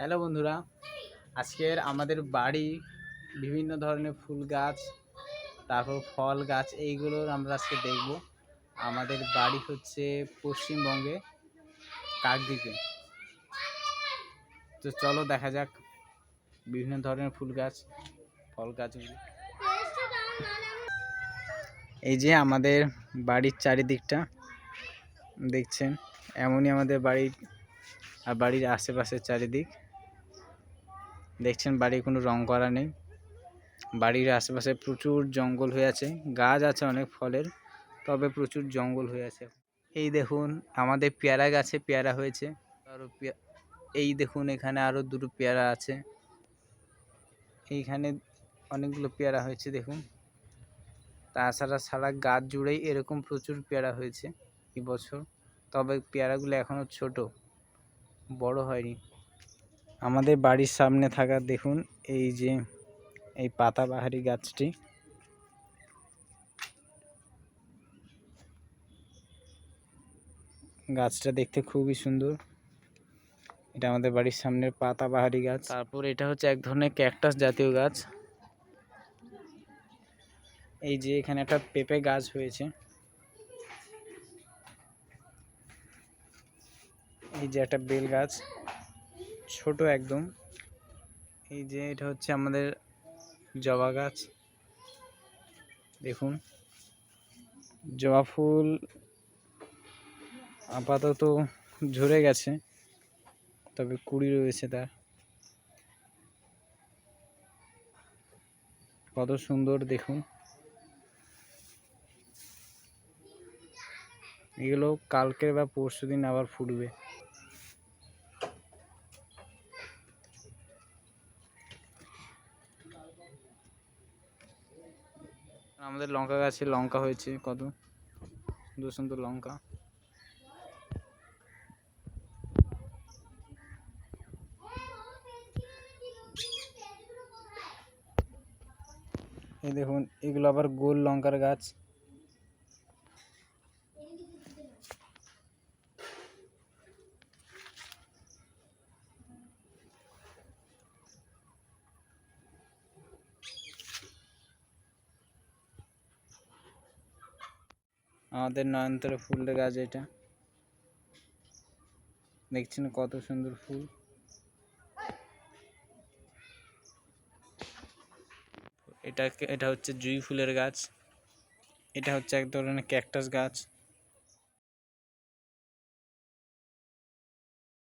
Hello বন্ধুরা, আজকের আমাদের বাড়ি বিভিন্ন ধরনের ফুল গাছ, তারপর ফল গাছ, এইগুলোর আমরা আজকে দেখব। আমাদের বাড়ি হচ্ছে পশ্চিমবঙ্গে কাকদ্বীপে। তো চলো দেখা যাক বিভিন্ন ধরনের ফুল গাছ, ফল গাছগুলো এই যে আমাদের বাড়ির চারিদিকটা, দেখছেন? এমনই আমাদের বাড়ির আর বাড়ির আশেপাশের চারিদিক। দেখছেন বাড়ি কোনো রং করা নেই। বাড়ির আশেপাশে প্রচুর জঙ্গল হয়ে আছে। গাছ আছে অনেক ফলের, তবে প্রচুর জঙ্গল হয়ে আছে। এই দেখুন, আমাদের পেয়ারা গাছে পেয়ারা হয়েছে। আরও এই দেখুন, এখানে আরও দুটো পেয়ারা আছে। এইখানে অনেকগুলো পেয়ারা হয়েছে, দেখুন। তাছাড়া সারা গাছ জুড়েই এরকম প্রচুর পেয়ারা হয়েছে এবছর তবে পেয়ারাগুলো এখনও ছোট, বড় হয়নি। আমাদের বাড়ির সামনে থাকা দেখুন এই যে এই পাতাবাহারি গাছটি। গাছটা দেখতে খুবই সুন্দর। এটা আমাদের বাড়ির সামনের পাতাবাহারি গাছ। তারপর এটা হচ্ছে এক ধরনের ক্যাকটাস জাতীয় গাছ। এই যে এখানে একটা পেঁপে গাছ হয়েছে। এই যে একটা বেল গাছ। ছোট একদম। এই যে এটা হচ্ছে আমাদের জবা গাছ। দেখুন। জবা ফুল আপাতত ঝরে গেছে, তবে কুড়ি রয়েছে তার। কত সুন্দর দেখুন। এগুলো কালকে বা পরশু দিন আবার ফুটবে। আমাদের লঙ্কা গাছে লঙ্কা হয়েছে, কত? সুন্দর সুন্দর লঙ্কা। এই দেখুন, এগুলো আবার গোল লঙ্কার গাছ। আমাদের নয়নতর ফুলের গাছ এটা। দেখছেন কত সুন্দর ফুল। এটা এটা হচ্ছে জুঁই ফুলের গাছ। এটা হচ্ছে এক ধরনের ক্যাকটাস গাছ।